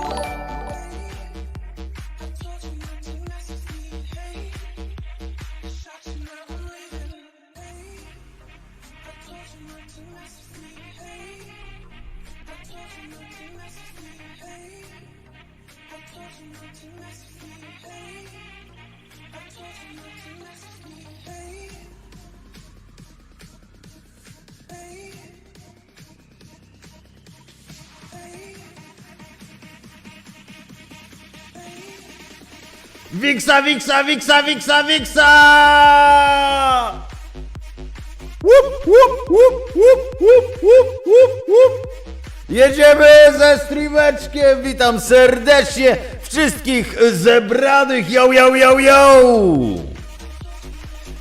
you Wiksa, wiksa, wiksa, wiksa, wiksa! Łup, łup, łup, łup, łup, łup, łup, łup. Jedziemy ze streameczkiem, witam serdecznie wszystkich zebranych, yo, yo, yo, yo!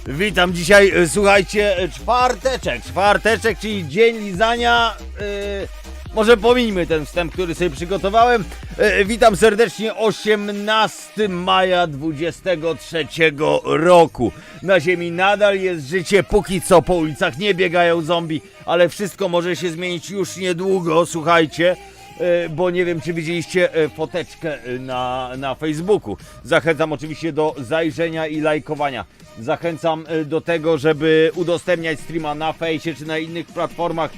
Witam dzisiaj, e, słuchajcie, czwarteczek, czwarteczek, czyli dzień lizania. e, może pomińmy ten wstęp, który sobie przygotowałem. E, witam serdecznie 18 maja 23 roku. Na ziemi nadal jest życie, póki co po ulicach nie biegają zombie, ale wszystko może się zmienić już niedługo, słuchajcie. E, bo nie wiem, czy widzieliście e, foteczkę e, na, na Facebooku. Zachęcam oczywiście do zajrzenia i lajkowania. Zachęcam do tego, żeby udostępniać streama na fejsie czy na innych platformach,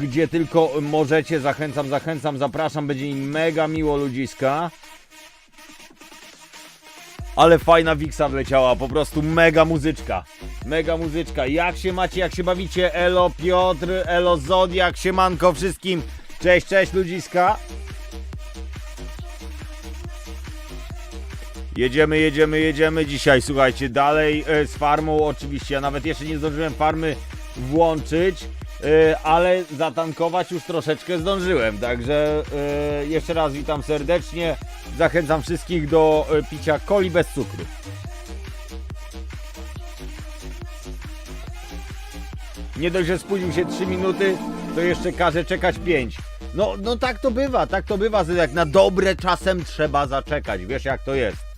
gdzie tylko możecie. Zachęcam, zachęcam, zapraszam. Będzie mi mega miło ludziska. Ale fajna Wiksa wleciała, po prostu mega muzyczka. Mega muzyczka. Jak się macie, jak się bawicie? Elo Piotr, Elo Zodiak, siemanko wszystkim. Cześć, cześć ludziska. Jedziemy, jedziemy, jedziemy dzisiaj, słuchajcie, dalej e, z farmą oczywiście. Ja nawet jeszcze nie zdążyłem farmy włączyć, e, ale zatankować już troszeczkę zdążyłem. Także e, jeszcze raz witam serdecznie. Zachęcam wszystkich do picia coli bez cukru. Nie dość, że spóźnił się 3 minuty, to jeszcze każe czekać 5. No, no tak to bywa, tak to bywa, jak na dobre czasem trzeba zaczekać. Wiesz jak to jest.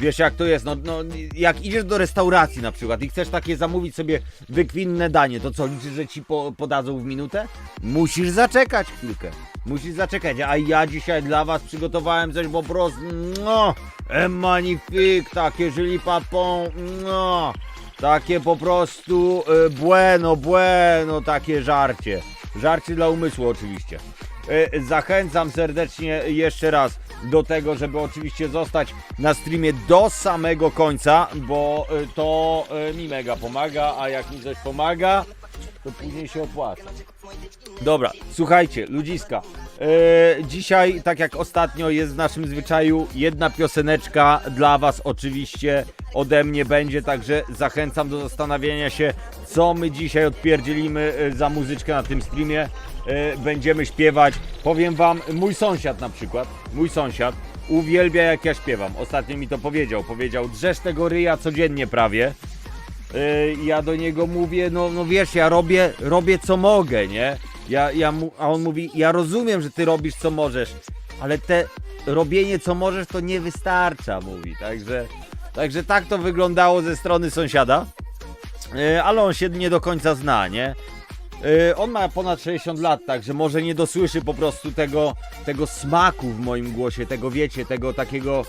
Wiesz jak to jest, no, no jak idziesz do restauracji na przykład i chcesz takie zamówić sobie wykwinne danie, to co, liczysz, że ci po, podadzą w minutę? Musisz zaczekać chwilkę, musisz zaczekać, a ja dzisiaj dla was przygotowałem coś po prostu, no, magnifique, takie żyli papon, no, takie po prostu e, bueno, bueno, takie żarcie, żarcie dla umysłu oczywiście. E, Zachęcam serdecznie jeszcze raz do tego, żeby oczywiście zostać na streamie do samego końca, bo e, to e, mi mega pomaga, a jak mi coś pomaga, to później się opłaca. Dobra, słuchajcie, ludziska. E, dzisiaj, tak jak ostatnio jest w naszym zwyczaju, jedna pioseneczka dla Was oczywiście ode mnie będzie, także zachęcam do zastanawiania się, co my dzisiaj odpierdzielimy e, za muzyczkę na tym streamie. E, będziemy śpiewać. Powiem Wam, mój sąsiad na przykład, mój sąsiad uwielbia jak ja śpiewam. Ostatnio mi to powiedział. Powiedział, drzesz tego ryja codziennie prawie. Ja do niego mówię, no, no wiesz, ja robię, robię co mogę, nie? Ja, ja mu, a on mówi, ja rozumiem, że ty robisz co możesz, ale te robienie co możesz to nie wystarcza, mówi. Także, także tak to wyglądało ze strony sąsiada. Yy, ale on się nie do końca zna, nie? Yy, on ma ponad 60 lat, także może nie dosłyszy po prostu tego, tego smaku w moim głosie, tego wiecie, tego takiego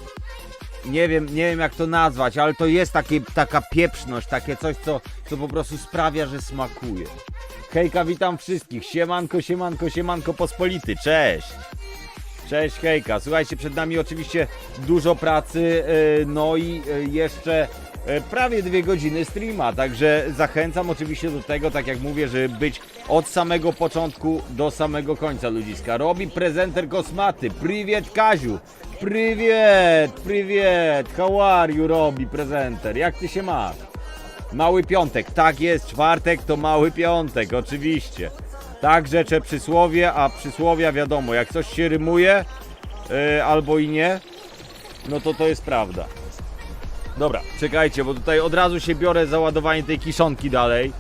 nie wiem, nie wiem jak to nazwać, ale to jest takie, taka pieprzność, takie coś, co, co po prostu sprawia, że smakuje. Hejka, witam wszystkich. Siemanko, siemanko, siemanko pospolity. Cześć. Cześć, hejka. Słuchajcie, przed nami oczywiście dużo pracy, yy, no i yy, jeszcze yy, prawie dwie godziny streama, także zachęcam oczywiście do tego, tak jak mówię, żeby być od samego początku do samego końca ludziska. Robi prezenter kosmaty. Prywiet Kaziu. Prywiet, prywiet. How are you, Robi prezenter? Jak ty się masz? Mały piątek, tak jest, czwartek to mały piątek, oczywiście. Tak rzecze przysłowie, a przysłowia wiadomo, jak coś się rymuje yy, albo i nie, no to to jest prawda. Dobra, czekajcie, bo tutaj od razu się biorę za ładowanie tej kiszonki dalej.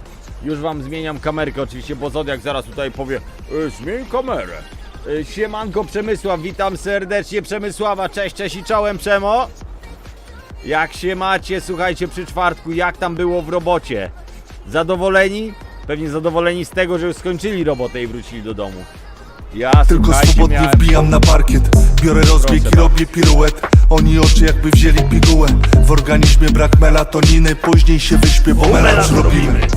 Już wam zmieniam kamerkę oczywiście, bo Zodiak zaraz tutaj powie e, Zmień kamerę. E, Siemanko Przemysław, witam serdecznie Przemysława, cześć, cześć i czołem Przemo. Jak się macie, słuchajcie, przy czwartku, jak tam było w robocie? Zadowoleni? Pewnie zadowoleni z tego, że już skończyli robotę i wrócili do domu. Ja, Tylko swobodnie miałem- wbijam na parkiet Biorę rozbieg Proszę i robię piruet Oni oczy jakby wzięli pigułę W organizmie brak melatoniny Później się wyśpię, bo melanż robimy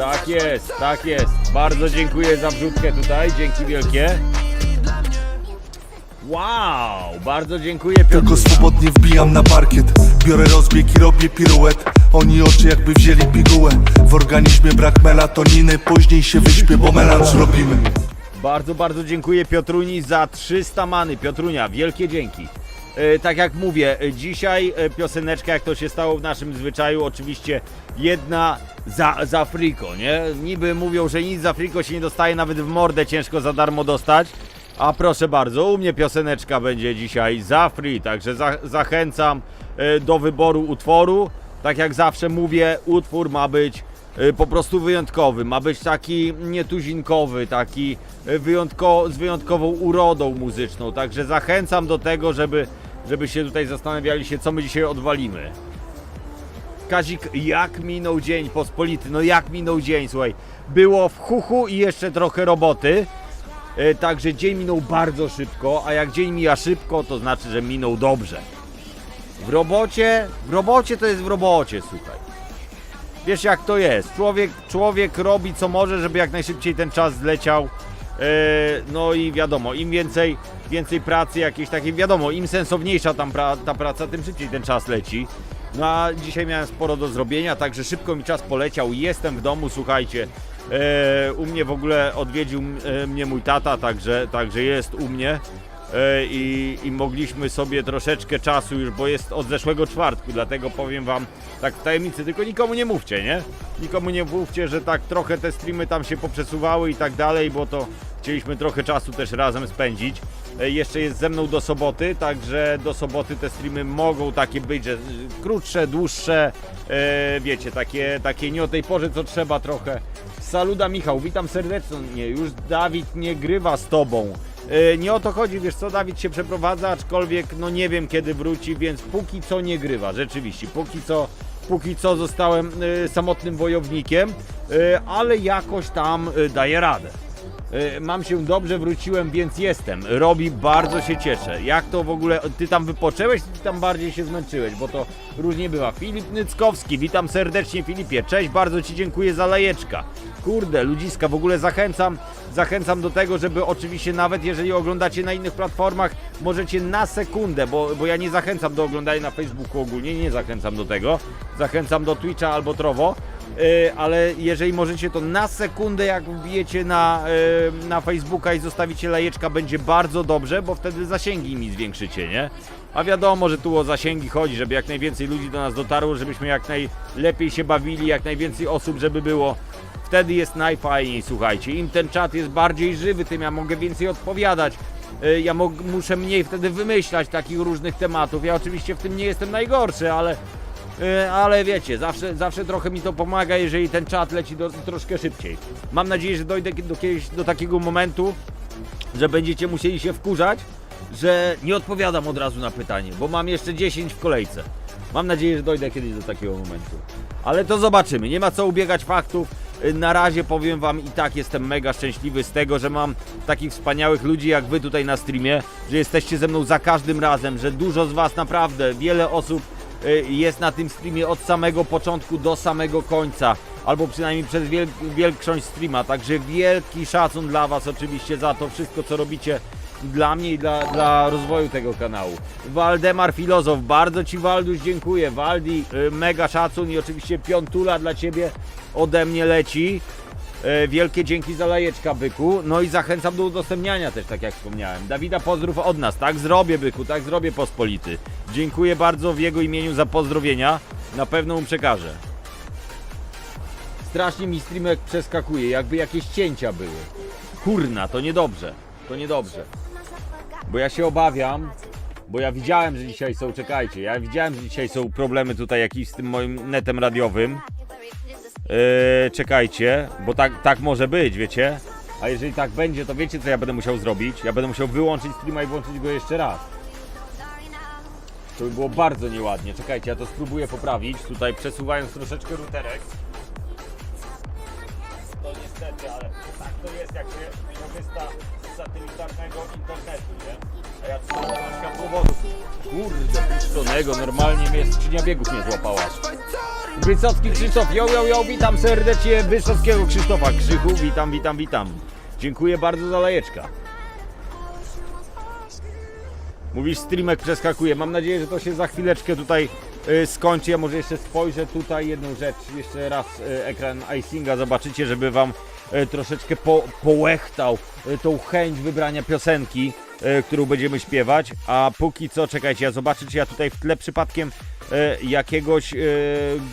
Tak jest, tak jest. Bardzo dziękuję za wrzutkę tutaj, dzięki wielkie. Wow, bardzo dziękuję Tylko Piotr. swobodnie wbijam na parkiet Biorę rozbieg i robię piruet Oni oczy jakby wzięli pigułę W organizmie brak melatoniny Później się wyśpię, bo melanż robimy Bardzo, bardzo dziękuję Piotruni za 300 many. Piotrunia, wielkie dzięki. E, tak jak mówię, e, dzisiaj e, pioseneczka, jak to się stało w naszym zwyczaju, oczywiście jedna za, za friko, nie? Niby mówią, że nic za friko się nie dostaje, nawet w mordę ciężko za darmo dostać. A proszę bardzo, u mnie pioseneczka będzie dzisiaj za free, także za, zachęcam do wyboru utworu. Tak jak zawsze mówię, utwór ma być po prostu wyjątkowy, ma być taki nietuzinkowy, taki wyjątko, z wyjątkową urodą muzyczną. Także zachęcam do tego, żeby, żeby się tutaj zastanawiali się, co my dzisiaj odwalimy. Kazik, jak minął dzień pospolity? No jak minął dzień, słuchaj. Było w chuchu i jeszcze trochę roboty. E, Także dzień minął bardzo szybko, a jak dzień mija szybko, to znaczy, że minął dobrze. W robocie, w robocie to jest w robocie, słuchaj. Wiesz jak to jest. Człowiek, człowiek robi co może, żeby jak najszybciej ten czas zleciał. E, No i wiadomo, im więcej, więcej pracy jakiejś takiej, wiadomo, im sensowniejsza tam pra, ta praca, tym szybciej ten czas leci. No a dzisiaj miałem sporo do zrobienia, także szybko mi czas poleciał. Jestem w domu, słuchajcie. E, u mnie w ogóle odwiedził e, mnie mój tata, także, także jest u mnie. I, I mogliśmy sobie troszeczkę czasu już, bo jest od zeszłego czwartku, dlatego powiem wam tak w tajemnicy, tylko nikomu nie mówcie, nie? Nikomu nie mówcie, że tak trochę te streamy tam się poprzesuwały i tak dalej, bo to chcieliśmy trochę czasu też razem spędzić. E, Jeszcze jest ze mną do soboty, także do soboty te streamy mogą takie być, że y, krótsze, dłuższe, e, wiecie, takie, takie nie o tej porze, co trzeba trochę. Saluda Michał, witam serdecznie, już Dawid nie grywa z tobą. E, Nie o to chodzi, wiesz co, Dawid się przeprowadza, aczkolwiek no nie wiem kiedy wróci, więc póki co nie grywa, rzeczywiście, póki co, póki co zostałem e, samotnym wojownikiem, e, ale jakoś tam e, daję radę. E, Mam się dobrze, wróciłem, więc jestem. Robi, bardzo się cieszę. Jak to w ogóle, ty tam wypoczęłeś, czy tam bardziej się zmęczyłeś, bo to różnie bywa. Filip Nyckowski, witam serdecznie Filipie, cześć, bardzo ci dziękuję za lajeczka. Kurde, ludziska, w ogóle zachęcam, zachęcam do tego, żeby oczywiście nawet jeżeli oglądacie na innych platformach, możecie na sekundę, bo, bo ja nie zachęcam do oglądania na Facebooku ogólnie, nie zachęcam do tego. Zachęcam do Twitcha albo Trowo. Yy, ale jeżeli możecie to na sekundę, jak wbijecie na, yy, na Facebooka i zostawicie lajeczka, będzie bardzo dobrze, bo wtedy zasięgi mi zwiększycie, nie? A wiadomo, że tu o zasięgi chodzi, żeby jak najwięcej ludzi do nas dotarło, żebyśmy jak najlepiej się bawili, jak najwięcej osób, żeby było. Wtedy jest najfajniej, słuchajcie. Im ten czat jest bardziej żywy, tym ja mogę więcej odpowiadać. Yy, Ja muszę mniej wtedy wymyślać takich różnych tematów. Ja oczywiście w tym nie jestem najgorszy, ale E, ale wiecie, zawsze, zawsze trochę mi to pomaga, jeżeli ten czat leci do, troszkę szybciej. Mam nadzieję, że dojdę do kiedyś do takiego momentu, że będziecie musieli się wkurzać, że nie odpowiadam od razu na pytanie, bo mam jeszcze 10 w kolejce. Mam nadzieję, że dojdę kiedyś do takiego momentu. Ale to zobaczymy. Nie ma co ubiegać faktów. Y, Na razie powiem Wam i tak jestem mega szczęśliwy z tego, że mam takich wspaniałych ludzi jak Wy tutaj na streamie, że jesteście ze mną za każdym razem, że dużo z Was naprawdę, wiele osób jest na tym streamie od samego początku do samego końca, albo przynajmniej przez wiel większość streama. Także wielki szacun dla Was oczywiście za to wszystko, co robicie dla mnie i dla, dla rozwoju tego kanału. Waldemar Filozof, bardzo Ci Walduś dziękuję. Waldi, y, mega szacun i oczywiście piątula dla Ciebie ode mnie leci. E, Wielkie dzięki za lajeczka, byku. No i zachęcam do udostępniania też, tak jak wspomniałem. Dawida, pozdrów od nas. Tak zrobię, byku, tak zrobię, pospolity. Dziękuję bardzo w jego imieniu za pozdrowienia. Na pewno mu przekażę. Strasznie mi streamek przeskakuje, jakby jakieś cięcia były. Kurna, to niedobrze. To niedobrze. Bo ja się obawiam, bo ja widziałem, że dzisiaj są, czekajcie, ja widziałem, że dzisiaj są problemy tutaj jakieś z tym moim netem radiowym. Eee, czekajcie, bo tak, tak może być, wiecie? A jeżeli tak będzie, to wiecie co ja będę musiał zrobić? Ja będę musiał wyłączyć streama i włączyć go jeszcze raz. To by było bardzo nieładnie. Czekajcie, ja to spróbuję poprawić. Tutaj przesuwając troszeczkę routerek. To niestety, ale tak to jest, jak się korzysta z satelitarnego internetu, nie? A ja tu mam światłowodu. Kurde, puszczonego, normalnie mnie skrzynia biegów nie złapała. Wysocki Krzysztof, yo, yo, yo, witam serdecznie Wysockiego Krzysztofa Krzychu, witam, witam, witam. Dziękuję bardzo za lajeczka. Mówisz, streamek przeskakuje. Mam nadzieję, że to się za chwileczkę tutaj y, skończy. Ja może jeszcze spojrzę tutaj jedną rzecz. Jeszcze raz y, ekran iSinga zobaczycie, żeby wam troszeczkę po, połechtał y, tą chęć wybrania piosenki. e, którą będziemy śpiewać. A póki co, czekajcie, ja zobaczę, czy ja tutaj w tle przypadkiem e, jakiegoś e,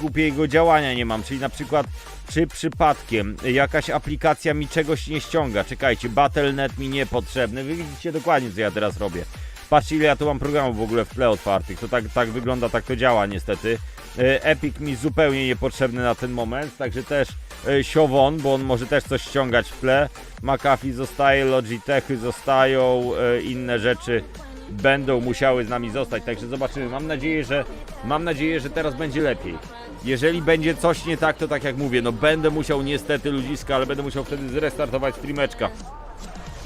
głupiego działania nie mam. Czyli na przykład, czy przypadkiem jakaś aplikacja mi czegoś nie ściąga. Czekajcie, Battle.net mi niepotrzebny. Wy widzicie dokładnie, co ja teraz robię. Patrzcie, ile ja tu mam programów w ogóle w tle otwartych. To tak, tak wygląda, tak to działa niestety. E, Epic mi zupełnie niepotrzebny na ten moment, także też e, Siowon, bo on może też coś ściągać w tle. McAfee zostaje, Logitechy zostają, e, inne rzeczy będą musiały z nami zostać, także zobaczymy. Mam nadzieję, że mam nadzieję, że teraz będzie lepiej. Jeżeli będzie coś nie tak, to tak jak mówię, no będę musiał niestety ludziska, ale będę musiał wtedy zrestartować streameczka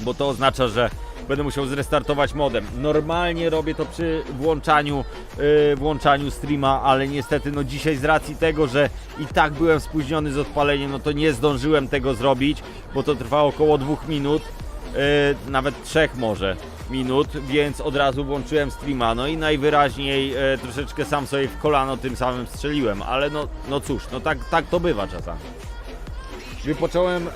bo to oznacza, że będę musiał zrestartować modem. Normalnie robię to przy włączaniu, yy, włączaniu streama, ale niestety no dzisiaj z racji tego, że i tak byłem spóźniony z odpaleniem, no to nie zdążyłem tego zrobić, bo to trwało około dwóch minut, yy, nawet trzech może minut, więc od razu włączyłem streama, no i najwyraźniej yy, troszeczkę sam sobie w kolano tym samym strzeliłem, ale no, no cóż, no tak, tak to bywa czasami. Wypocząłem, e,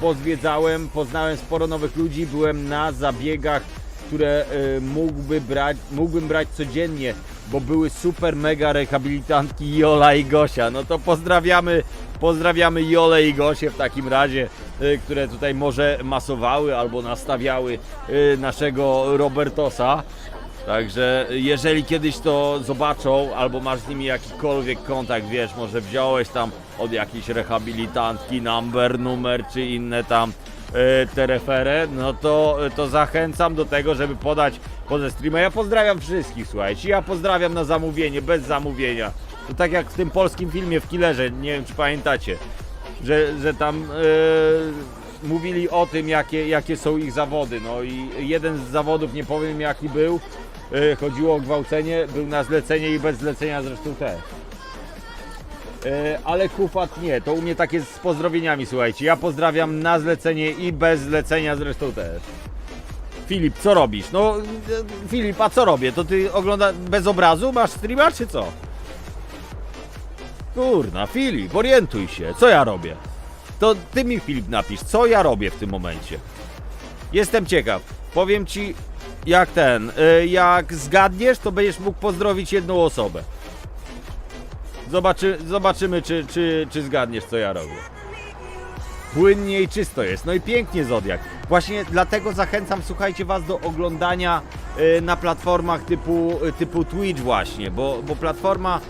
pozwiedzałem, poznałem sporo nowych ludzi, byłem na zabiegach, które e, mógłby brać, mógłbym brać codziennie, bo były super mega rehabilitantki Jola i Gosia. No to pozdrawiamy, pozdrawiamy Jolę i Gosię w takim razie, e, które tutaj może masowały albo nastawiały naszego Robertosa. Także jeżeli kiedyś to zobaczą, albo masz z nimi jakikolwiek kontakt, wiesz, może wziąłeś tam od jakiejś rehabilitantki number, numer czy inne tam e, te referę, no to, to zachęcam do tego, żeby podać poza streama. Ja pozdrawiam wszystkich, słuchajcie, ja pozdrawiam na zamówienie, bez zamówienia. To tak jak w tym polskim filmie w Killerze, nie wiem czy pamiętacie, że, że tam e, mówili o tym, jakie, jakie są ich zawody. No i jeden z zawodów, nie powiem jaki był, e, chodziło o gwałcenie, był na zlecenie i bez zlecenia zresztą też. E, ale kufat nie, to u mnie tak jest z pozdrowieniami, słuchajcie. Ja pozdrawiam na zlecenie i bez zlecenia zresztą też. Filip, co robisz? No, e, Filip, a co robię? To ty ogląda bez obrazu? Masz streama, czy co? Kurna, Filip, orientuj się, co ja robię? To ty mi, Filip, napisz, co ja robię w tym momencie. Jestem ciekaw. Powiem ci, jak ten, y, jak zgadniesz, to będziesz mógł pozdrowić jedną osobę. Zobaczy, zobaczymy, czy, czy, czy zgadniesz, co ja robię. Płynnie i czysto jest. No i pięknie Zodiak. Właśnie dlatego zachęcam, słuchajcie, Was do oglądania y, na platformach typu, y, typu Twitch właśnie, bo, bo platforma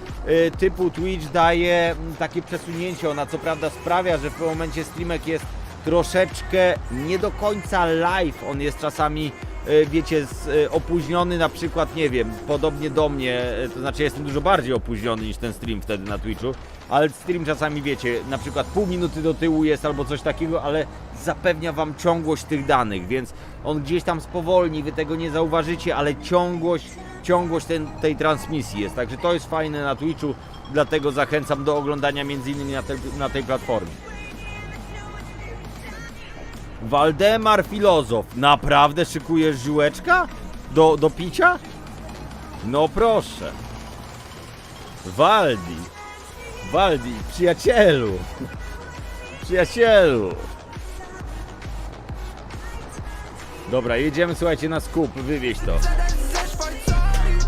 typu Twitch daje mm, takie przesunięcie. Ona co prawda sprawia, że w pewnym momencie streamek jest troszeczkę nie do końca live. On jest czasami, wiecie, z, y, opóźniony na przykład, nie wiem, podobnie do mnie, y, to znaczy jestem dużo bardziej opóźniony niż ten stream wtedy na Twitchu, ale stream czasami, wiecie, na przykład pół minuty do tyłu jest albo coś takiego, ale zapewnia Wam ciągłość tych danych, więc on gdzieś tam spowolni, Wy tego nie zauważycie, ale ciągłość, ciągłość ten, tej transmisji jest, także to jest fajne na Twitchu, dlatego zachęcam do oglądania między innymi na, te, na tej platformie. Waldemar Filozof, naprawdę szykujesz ziółeczka? Do, do picia? No proszę. Waldi. Waldi, przyjacielu. Przyjacielu. Dobra, jedziemy, słuchajcie, na skup, wywieź to.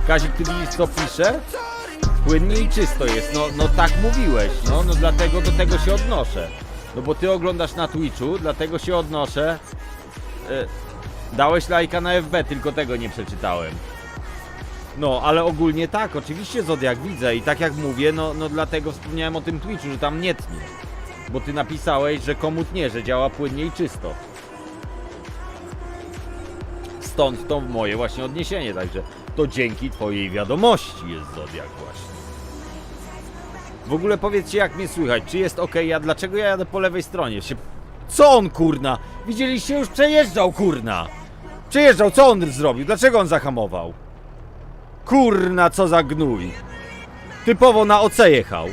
Kazik, ty widzisz, co pisze? Płynnie i czysto jest, no, no tak mówiłeś, no, no dlatego do tego się odnoszę. No bo ty oglądasz na Twitchu, dlatego się odnoszę. E, dałeś lajka na FB, tylko tego nie przeczytałem. No, ale ogólnie tak, oczywiście Zodiak widzę i tak jak mówię, no, no dlatego wspomniałem o tym Twitchu, że tam nie tnie. Bo ty napisałeś, że komu tnie, że działa płynnie i czysto. Stąd to moje właśnie odniesienie, także to dzięki twojej wiadomości jest Zodiak właśnie. W ogóle powiedzcie jak mnie słychać, czy jest ok, ja dlaczego ja jadę po lewej stronie? Się... Co on kurna? Widzieliście już przejeżdżał kurna! Przejeżdżał, co on zrobił? Dlaczego on zahamował? Kurna, co za gnój! Typowo na OC jechał.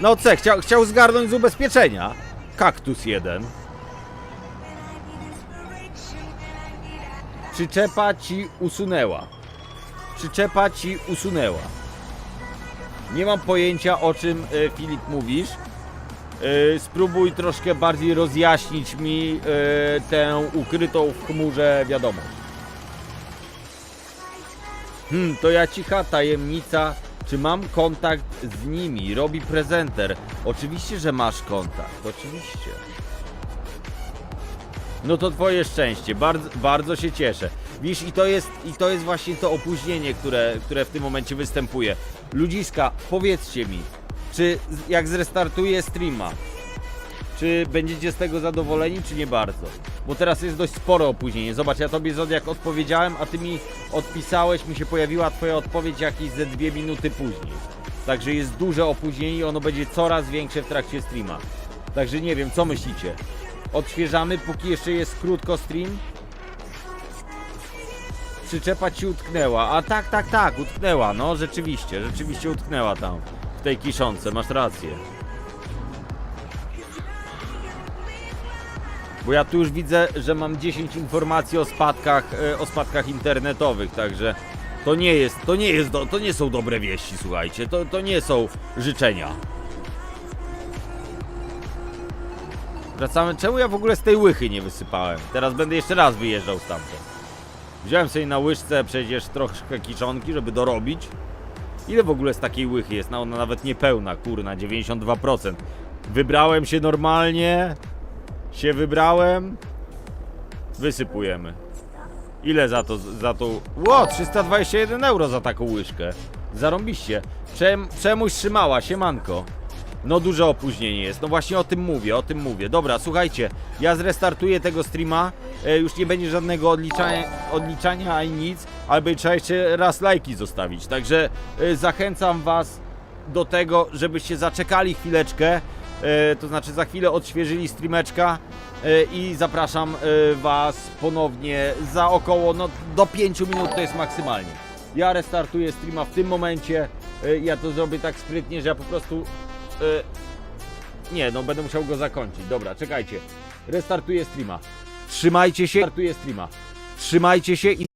Na OC, chciał, chciał zgarnąć z ubezpieczenia. Kaktus jeden. Przyczepa ci usunęła. Przyczepa ci usunęła. Nie mam pojęcia o czym e, Filip mówisz. E, spróbuj troszkę bardziej rozjaśnić mi e, tę ukrytą w chmurze wiadomość. Hmm, to ja cicha tajemnica. Czy mam kontakt z nimi? Robi prezenter. Oczywiście, że masz kontakt. Oczywiście. No to twoje szczęście. Bardzo, bardzo się cieszę. Widzisz, i to jest, i to jest właśnie to opóźnienie, które, które w tym momencie występuje. Ludziska, powiedzcie mi, czy jak zrestartuję streama, czy będziecie z tego zadowoleni, czy nie bardzo? Bo teraz jest dość spore opóźnienie. Zobacz, ja tobie Zodiak odpowiedziałem, a ty mi odpisałeś, mi się pojawiła twoja odpowiedź jakieś ze dwie minuty później. Także jest duże opóźnienie i ono będzie coraz większe w trakcie streama. Także nie wiem, co myślicie? Odświeżamy, póki jeszcze jest krótko stream? Przyczepa ci utknęła. A tak, tak, tak, utknęła. No, rzeczywiście, rzeczywiście utknęła tam. W tej kiszonce, masz rację. Bo ja tu już widzę, że mam 10 informacji o spadkach, e, o spadkach internetowych, także to nie jest, to nie jest, do, to nie są dobre wieści, słuchajcie, to, to nie są życzenia. Wracamy, czemu ja w ogóle z tej łychy nie wysypałem? Teraz będę jeszcze raz wyjeżdżał stamtąd. Wziąłem sobie na łyżce przecież troszkę kiszonki, żeby dorobić. Ile w ogóle z takiej łychy jest? No ona nawet niepełna, kurna, 92%. Wybrałem się normalnie, się wybrałem. Wysypujemy. Ile za to, za to? Ło, 321 euro za taką łyżkę. Zarąbiście. Przemuś trzymała, siemanko. No duże opóźnienie jest, no właśnie o tym mówię, o tym mówię. Dobra, słuchajcie, ja zrestartuję tego streama, e, już nie będzie żadnego odliczania, odliczania ani nic, będzie trzeba jeszcze raz lajki zostawić. Także e, zachęcam was do tego, żebyście zaczekali chwileczkę, e, to znaczy za chwilę odświeżyli streameczka e, i zapraszam e, was ponownie za około, no do 5 minut to jest maksymalnie. Ja restartuję streama w tym momencie, e, ja to zrobię tak sprytnie, że ja po prostu E, Nie, no będę musiał go zakończyć. Dobra, czekajcie. Restartuję streama. Trzymajcie się. Restartuję streama. Trzymajcie się i